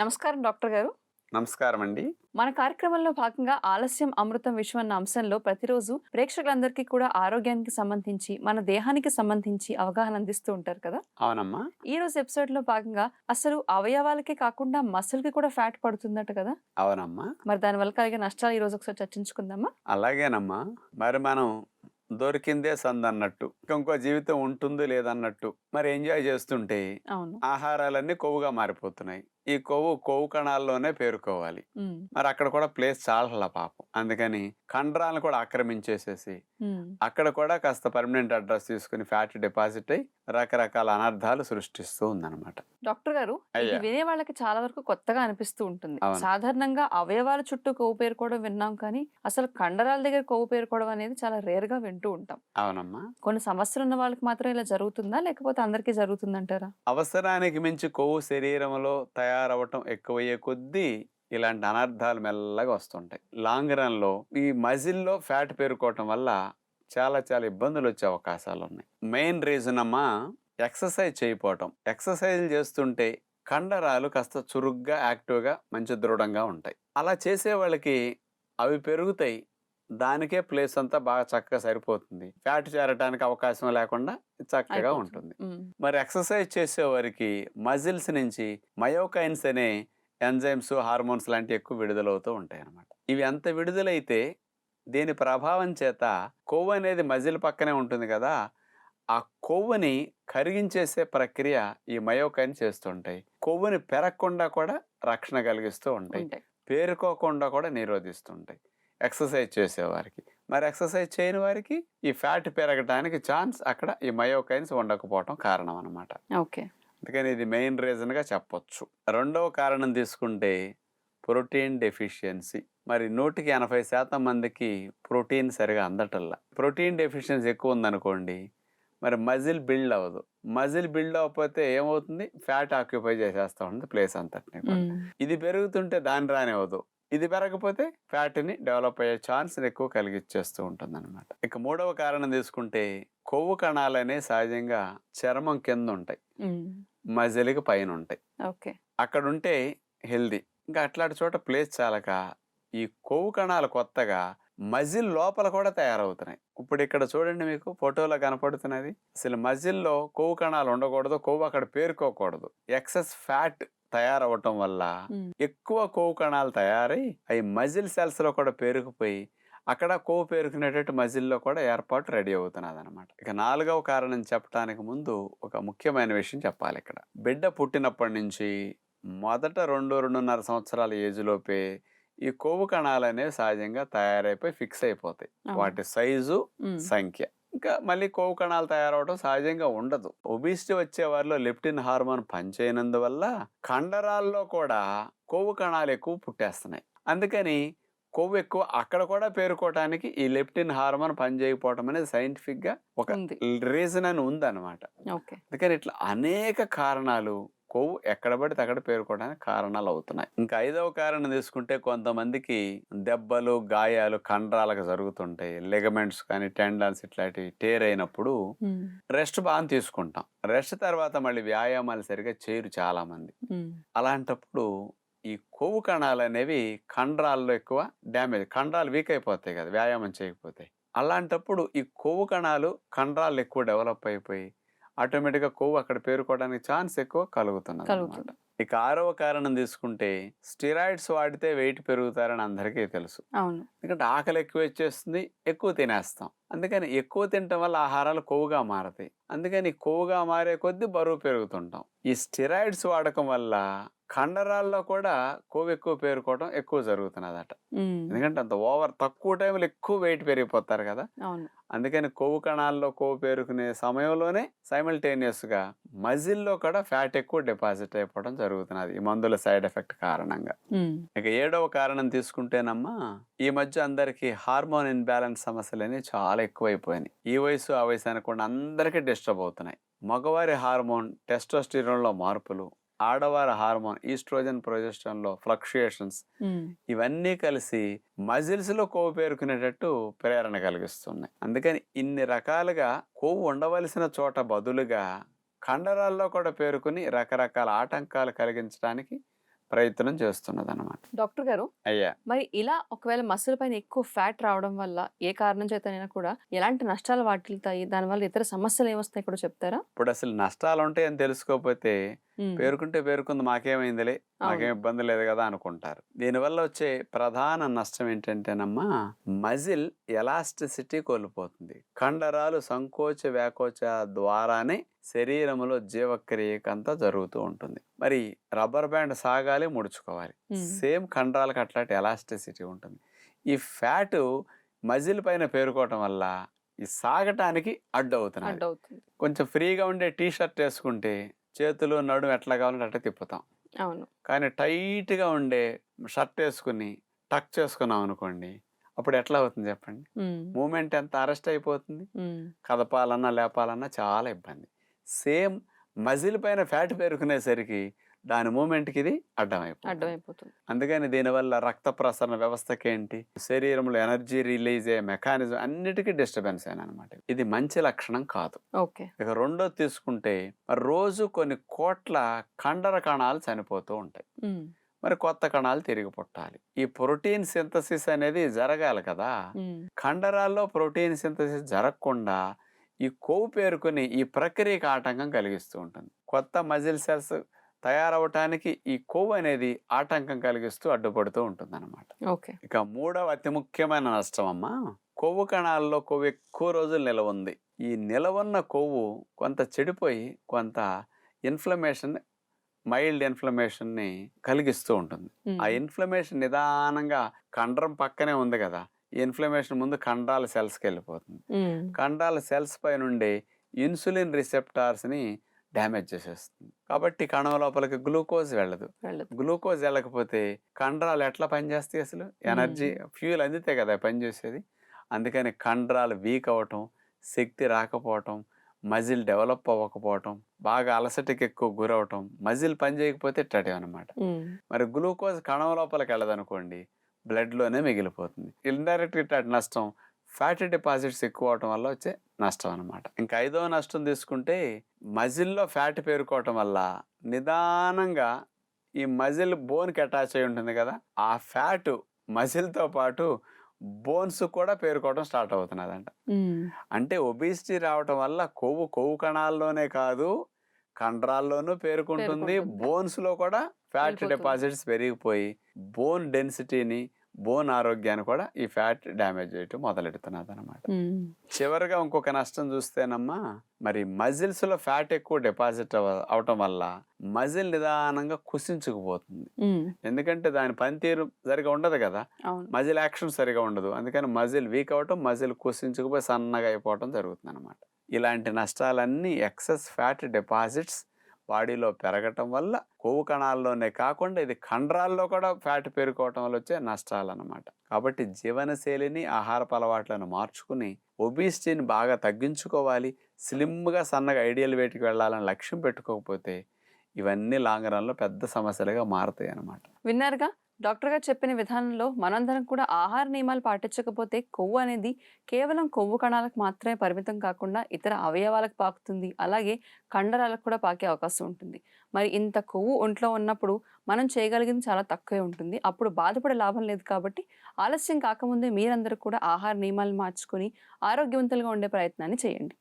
నమస్కారం డాక్టర్ గారు. నమస్కారం అండి మన కార్యక్రమంలో భాగంగా ఆలస్యం అమృతం విశ్వం అన్న అంశంలో ప్రతిరోజు ప్రేక్షకులందరికీ కూడా ఆరోగ్యానికి సంబంధించి మన దేహానికి సంబంధించి అవగాహన అందిస్తూ ఉంటారు కదా? అవునమ్మా. ఈ రోజు ఎపిసోడ్లో భాగంగా అసలు అవయవాలకే కాకుండా మసిల్కి కూడా ఫ్యాట్ పడుతుందట కదా? అవునమ్మా. మరి దాని వల్ల కలిగే నష్టాలు ఈ రోజు ఒకసారి చర్చించుకుందామా? అలాగేనమ్మా. మరి మనం దొరికిందే సందన్నట్టు ఇంకో జీవితం ఉంటుంది లేదన్నట్టు మరి ఎంజాయ్ చేస్తుంటే అవును. ఆహారాలన్నీ కొవ్వుగా మారిపోతున్నాయి. ఈ కొవ్వు కొవ్వు కణాల్లోనే పేరుకోవాలి. మరి అక్కడ కూడా ప్లేస్ చాలా పాపం. అందుకని కండరాలను కూడా ఆక్రమించేసేసి అక్కడ కూడా కాస్త పర్మనెంట్ అడ్రస్ తీసుకుని ఫ్యాట్ డిపాజిట్ అయి రకరకాల అనర్థాలు సృష్టిస్తూ ఉందన్నమాట. డాక్టర్ గారు. వినే వాళ్ళకి చాలా వరకు కొత్తగా అనిపిస్తూ ఉంటుంది. సాధారణంగా అవయవాల చుట్టూ కొవ్వు పేరుకోవడం విన్నాం కానీ అసలు కండరాల దగ్గర కొవ్వు పేరుకోవడం అనేది చాలా రేర్గా వింటూ ఉంటాం. అవునమ్మా. కొన్ని సమస్యలు ఉన్న వాళ్ళకి మాత్రం ఇలా జరుగుతుందా? లేకపోతే అందరికీ జరుగుతుందంటారా? అవసరానికి మించి కొవ్వు శరీరంలో తయారవటం ఎక్కువయ్యే కొద్దీ ఇలాంటి అనర్థాలు మెల్లగా వస్తుంటాయి. లాంగ్ రన్లో ఈ మజిల్లో ఫ్యాట్ పేరుకోవటం వల్ల చాలా చాలా ఇబ్బందులు వచ్చే అవకాశాలు ఉన్నాయి మెయిన్ రీజన్ అమ్మా ఎక్సర్సైజ్ చేయకపోవటం. ఎక్సర్సైజ్ చేస్తుంటే కండరాలు కాస్త చురుగ్గా యాక్టివ్గా మంచి దృఢంగా ఉంటాయి. అలా చేసే వాళ్ళకి అవి పెరుగుతాయి. దానికే ప్లేస్ అంతా బాగా చక్కగా సరిపోతుంది. ఫ్యాట్ చేరటానికి అవకాశం లేకుండా చక్కగా. ఉంటుంది. మరి ఎక్సర్సైజ్ చేసేవారికి మజిల్స్ నుంచి మయోకైన్స్ అనే ఎంజైమ్స్ హార్మోన్స్ లాంటివి ఎక్కువ విడుదలవుతూ ఉంటాయి అన్నమాట. ఇవి ఎంత విడుదలైతే దీని ప్రభావం చేత కొవ్వు అనేది మజిల్ పక్కనే ఉంటుంది కదా ఆ కొవ్వుని కరిగించేసే ప్రక్రియ ఈ మయోకైన్ చేస్తుంటాయి కొవ్వుని పెరగకుండా కూడా రక్షణ కలిగిస్తూ ఉంటాయి. పేరుకోకుండా కూడా నిరోధిస్తుంటాయి ఎక్సర్సైజ్ చేసేవారికి. మరి ఎక్సర్సైజ్ చేయని వారికి ఈ ఫ్యాట్ పెరగడానికి ఛాన్స్ అక్కడ ఈ మయోకైన్స్ ఉండకపోవటం కారణం అన్నమాట ఓకే. అందుకని ఇది మెయిన్ రీజన్గా చెప్పొచ్చు. రెండవ కారణం తీసుకుంటే ప్రోటీన్ డెఫిషియన్సీ. మరి నూటికి ఎనభై శాతం మందికి ప్రోటీన్ సరిగా అందటల్లా. ప్రోటీన్ డెఫిషియన్సీ ఎక్కువ ఉందనుకోండి మరి మజిల్ బిల్డ్ అవ్వదు. మజిల్ బిల్డ్ అవ్వకపోతే ఏమవుతుంది? ఫ్యాట్ ఆక్యుపై చేసేస్తూ ఉంటుంది ప్లేస్ అంతటిని ఇది పెరుగుతుంటే దాని రానివ్వదు. ఇది పెరగకపోతే ఫ్యాట్ని డెవలప్ అయ్యే ఛాన్స్ ఎక్కువ కలిగిచ్చేస్తూ ఉంటుంది అనమాట ఇక మూడవ కారణం తీసుకుంటే కొవ్వు కణాలనే సహజంగా చర్మం కింద ఉంటాయి మజిల్కి పైన ఉంటాయి ఓకే. అక్కడ ఉంటే హెల్దీ. ఇంకా అట్లాంటి చోట ప్లేస్ చాలక ఈ కొవ్వు కణాలు కొత్తగా మజిల్ లోపల కూడా తయారవుతున్నాయి. ఇప్పుడు ఇక్కడ చూడండి మీకు ఫోటోలో కనపడుతున్నది. అసలు మజిల్లో కొవ్వు కణాలు ఉండకూడదు కొవ్వు అక్కడ పేరుకోకూడదు. ఎక్సెస్ ఫ్యాట్ తయారవటం వల్ల ఎక్కువ కొవ్వు కణాలు తయారై అవి మజిల్ సెల్స్లో కూడా పేరుకుపోయి అక్కడ కొవ్వు పేరుకునేటట్టు మజిల్లో కూడా ఏర్పాటు రెడీ అవుతున్నది అనమాట ఇక నాలుగవ కారణం చెప్పడానికి ముందు ఒక ముఖ్యమైన విషయం చెప్పాలి ఇక్కడ. బిడ్డ పుట్టినప్పటి నుంచి మొదట రెండు రెండున్నర సంవత్సరాల ఏజ్ లోపే ఈ కొవ్వు కణాలు అనేవి సహజంగా తయారైపోయి ఫిక్స్ అయిపోతాయి. వాటి సైజు సంఖ్య. ఇంకా మళ్ళీ కొవ్వు కణాలు తయారవడం సహజంగా ఉండదు. ఒబిసిటీ వచ్చే వారిలో లెప్టిన్ హార్మోన్ పనిచేయనందువల్ల కండరాల్లో కూడా కొవ్వు కణాలు ఎక్కువ పుట్టేస్తున్నాయి. అందుకని కొవ్వు ఎక్కువ అక్కడ కూడా పేరుకోవటానికి ఈ లెప్టిన్ హార్మోన్ పనిచేయకపోవటం అనేది సైంటిఫిక్గా ఒక రీజన్ అని ఉందన్నమాట. అందుకని ఇట్లా అనేక కారణాలు కొవ్వు ఎక్కడ పడితే అక్కడ పేరుకోవడానికి కారణాలు అవుతున్నాయి. ఇంకా ఐదవ కారణం తీసుకుంటే కొంతమందికి దెబ్బలు గాయాలు కండరాలకు జరుగుతుంటాయి. లెగమెంట్స్ కానీ టెండన్స్ ఇట్లాంటివి టేర్ అయినప్పుడు రెస్ట్ బాగా తీసుకుంటాం. రెస్ట్ తర్వాత మళ్ళీ వ్యాయామాలు సరిగా చేయరు చాలా మంది అలాంటప్పుడు ఈ కొవ్వు కణాలు అనేవి కండరాల్లో ఎక్కువ డ్యామేజ్ కండరాలు వీక్ అయిపోతాయి కదా వ్యాయామం చేయకపోతే. అలాంటప్పుడు ఈ కొవ్వు కణాలు కండరాలు ఎక్కువ డెవలప్ అయిపోయి ఆటోమేటిక్గా కొవ్వు అక్కడ పేరుకోవడానికి ఛాన్స్ ఎక్కువ కలుగుతున్నది. ఇక ఆరవ కారణం తీసుకుంటే స్టిరాయిడ్స్ వాడితే వెయిట్ పెరుగుతారని అందరికీ తెలుసు. అవును. ఎందుకంటే ఆకలి ఎక్కువ వచ్చేస్తుంది ఎక్కువ తినేస్తాం. అందుకని ఎక్కువ తినటం వల్ల ఆహారాలు కొవ్వుగా మారతాయి. అందుకని కొవ్వుగా మారే కొద్దీ బరువు పెరుగుతుంటాం. ఈ స్టిరాయిడ్స్ వాడకం వల్ల కండరాల్లో కూడా కొవ్వు ఎక్కువ పేరుకోవడం ఎక్కువ జరుగుతున్నదట. ఎందుకంటే అంత ఓవర్ తక్కువ టైంలో ఎక్కువ వెయిట్ పెరిగిపోతారు కదా. అందుకని కొవ్వు కణాల్లో కొవ్వు పేరుకునే సమయంలోనే గా మజిల్లో కూడా ఫ్యాట్ ఎక్కువ డిపాజిట్ అయిపోవడం జరుగుతున్నది ఈ మందుల సైడ్ ఎఫెక్ట్ కారణంగా. ఇక ఏడవ కారణం తీసుకుంటేనమ్మా ఈ మధ్య అందరికి హార్మోన్ ఇన్బ్యాలెన్స్ సమస్యలు అనేవి చాలా ఎక్కువైపోయినాయి. ఈ వయసు ఆ వయసు అనకుండా అందరికీ డిస్టర్బ్ అవుతున్నాయి. మగవారి హార్మోన్ టెస్టోస్టిరోన్లో మార్పులు ఆడవారి హార్మోన్ ఈస్ట్రోజన్ ప్రొజెస్ట్రాన్లో ఫ్లక్చుయేషన్స్ ఇవన్నీ కలిసి మజిల్స్లో కొవ్వు పేరుకునేటట్టు ప్రేరణ కలిగిస్తున్నాయి. అందుకని ఇన్ని రకాలుగా కొవ్వు ఉండవలసిన చోట బదులుగా కండరాల్లో కూడా పేరుకుని రకరకాల ఆటంకాలు కలిగించడానికి ప్రయత్నం చేస్తున్నది అనమాట డాక్టర్ గారు అయ్యా. మరి ఇలా ఒకవేళ మసిల్ పైన ఎక్కువ ఫ్యాట్ రావడం వల్ల ఏ కారణం చేతనైనా కూడా ఎలాంటి నష్టాలు వాటిల్తాయి? దానివల్ల ఇతర సమస్యలు ఏమొస్తాయి కూడా చెప్తారా? ఇప్పుడు అసలు నష్టాలు ఉంటాయని తెలుసుకోకపోతే పేరుకుంటే పేరుకుంది మాకేమైందిలే మాకేం. ఇబ్బంది లేదు కదా అనుకుంటారు. దీనివల్ల వచ్చే ప్రధాన నష్టం ఏంటంటేనమ్మా మజిల్ ఎలాస్టిసిటీ కోల్పోతుంది. కండరాలు సంకోచ వ్యాకోచ ద్వారానే శరీరంలో జీవక్రియకంతా జరుగుతూ ఉంటుంది. మరి రబ్బర్ బ్యాండ్ సాగాలి ముడుచుకోవాలి. సేమ్ కండరాలకు అట్లాంటి ఎలాస్టిసిటీ ఉంటుంది. ఈ ఫ్యాట్ మజిల్ పైన పేరుకోవటం వల్ల ఈ సాగటానికి అడ్డు అవుతున్నాయి కొంచెం ఫ్రీగా ఉండే టీ షర్ట్ వేసుకుంటే చేతులు నడుము ఎట్లా కావాలంటే అట్లా తిప్పుతాం. అవును. కానీ టైట్గా ఉండే షర్ట్ వేసుకుని టక్ చేసుకున్నాం అనుకోండి అప్పుడు ఎట్లా అవుతుంది చెప్పండి? మూమెంట్ ఎంత అరెస్ట్ అయిపోతుంది? కదపాలన్నా లేపాలన్నా చాలా ఇబ్బంది. సేమ్ మజిల్ పైన ఫ్యాట్ పేరుకునేసరికి దాని మూమెంట్కి ఇది అడ్డమైపోతుంది. అడ్డమైపోతుంది. అందుకని దీనివల్ల రక్త ప్రసరణ వ్యవస్థకి ఏంటి శరీరంలో ఎనర్జీ రిలీజ్ అయ్యే మెకానిజం అన్నిటికీ డిస్టర్బెన్స్ అనమాట. ఇది మంచి లక్షణం కాదు. ఓకే. ఇక రెండోది తీసుకుంటే రోజు కొన్ని కోట్ల కండర కణాలు చనిపోతూ ఉంటాయి. మరి కొత్త కణాలు తిరిగి పుట్టాలి. ఈ ప్రోటీన్ సింథసిస్ అనేది జరగాలి కదా. కండరాల్లో ప్రోటీన్ సింథసిస్ జరగకుండా ఈ కొవ్వు పేరుకుని ఈ ప్రక్రియకి ఆటంకం కలిగిస్తూ ఉంటుంది. కొత్త మజిల్ సెల్స్ తయారవటానికి ఈ కొవ్వు అనేది ఆటంకం కలిగిస్తూ అడ్డుపడుతూ ఉంటుంది అనమాట ఓకే. ఇక మూడవ అతి ముఖ్యమైన నష్టం అమ్మా కొవ్వు కణాల్లో కొవ్వు ఎక్కువ రోజులు నిలవ ఉంది. ఈ నిలవన్న కొవ్వు కొంత చెడిపోయి కొంత ఇన్ఫ్లమేషన్ మైల్డ్ ఇన్ఫ్లమేషన్ని కలిగిస్తూ ఉంటుంది. ఆ ఇన్ఫ్లమేషన్ నిదానంగా కండరం పక్కనే ఉంది కదా ఈ ఇన్ఫ్లమేషన్ ముందు కండరాల సెల్స్కి వెళ్ళిపోతుంది. ఉమ్, కండరాల సెల్స్ పై నుండి ఇన్సులిన్ రిసెప్టార్స్ని డ్యామేజ్ చేసేస్తుంది. కాబట్టి కణం లోపలికి గ్లూకోజ్ వెళ్ళదు. గ్లూకోజ్ వెళ్ళకపోతే కండరాలు ఎట్లా పనిచేస్తాయి అసలు? ఎనర్జీ ఫ్యూయల్ అందితే కదా పనిచేసేది అందుకని కండరాలు వీక్ అవ్వటం శక్తి రాకపోవటం మజిల్ డెవలప్ అవ్వకపోవటం బాగా అలసటకి ఎక్కువ గురవటం మజిల్ పని చేయకపోతే ఇట్టటే అనమాట మరి గ్లూకోజ్ కణం లోపలికి వెళ్ళదనుకోండి బ్లడ్లోనే మిగిలిపోతుంది. ఇండైరెక్ట్ నష్టం ఫ్యాటీ డిపాజిట్స్ ఎక్కువ అవటం వల్ల వచ్చే నష్టం అనమాట ఇంకా ఐదవ నష్టం తీసుకుంటే మజిల్లో ఫ్యాట్ పేరుకోవటం వల్ల నిదానంగా ఈ మజిల్ బోన్కి అటాచ్ అయి ఉంటుంది కదా ఆ ఫ్యాట్ మజిల్తో పాటు బోన్స్ కూడా పేరుకోవడం స్టార్ట్ అవుతున్నదంట ఉమ్, అంటే ఒబిసిటీ రావటం వల్ల కొవ్వు కొవ్వు కణాల్లోనే కాదు కండరాల్లోనూ పేరుకుంటుంది పేరుకుంటుంది. బోన్స్లో కూడా ఫ్యాట్. డిపాజిట్స్ పెరిగిపోయి బోన్ డెన్సిటీని బోన్ ఆరోగ్యాన్ని కూడా ఈ ఫ్యాట్ డ్యామేజ్ చేయటం మొదలెడుతున్నది అనమాట చివరిగా ఇంకొక నష్టం చూస్తేనమ్మా మరి మజిల్స్లో ఫ్యాట్ ఎక్కువ డిపాజిట్ అవటం వల్ల మజిల్ నిదానంగా కుసించుకుపోతుంది. ఎందుకంటే దాని పనితీరు సరిగా ఉండదు కదా. మజిల్ యాక్షన్ సరిగా ఉండదు. అందుకని మజిల్ వీక్ అవటం మజిల్ కుసించుకుపోయి సన్నగా అయిపోవటం జరుగుతుంది అనమాట ఇలాంటి నష్టాలన్నీ ఎక్సెస్ ఫ్యాట్ డిపాజిట్స్ బాడీలో పెరగటం వల్ల కొవ్వు కణాల్లోనే కాకుండా ఇది కండరాల్లో కూడా ఫ్యాట్ పేరుకోవటం వల్ల వచ్చే నష్టాలు అనమాట కాబట్టి జీవనశైలిని ఆహారపు అలవాట్లను మార్చుకుని ఒబిసిటీని బాగా తగ్గించుకోవాలి. స్లిమ్గా సన్నగా ఐడియల్ వెయిట్కి వెళ్ళాలని లక్ష్యం పెట్టుకోకపోతే ఇవన్నీ లాంగ్ రన్లో పెద్ద సమస్యలుగా మారుతాయి అన్నమాట విన్నారుగా? డాక్టర్ గారు చెప్పిన విధానంలో మనందరం కూడా ఆహార నియమాలు పాటించకపోతే కొవ్వు అనేది కేవలం కొవ్వు కణాలకు మాత్రమే పరిమితం కాకుండా ఇతర అవయవాలకు పాకుతుంది. అలాగే కండరాలకు కూడా పాకే అవకాశం ఉంటుంది. మరి ఇంత కొవ్వు ఒంట్లో ఉన్నప్పుడు మనం చేయగలిగింది చాలా తక్కువే ఉంటుంది. అప్పుడు బాధపడే లాభం లేదు కాబట్టి ఆలస్యం కాకముందే మీరందరూ కూడా ఆహార నియమాలు మార్చుకొని ఆరోగ్యవంతులుగా ఉండే ప్రయత్నాన్ని చేయండి.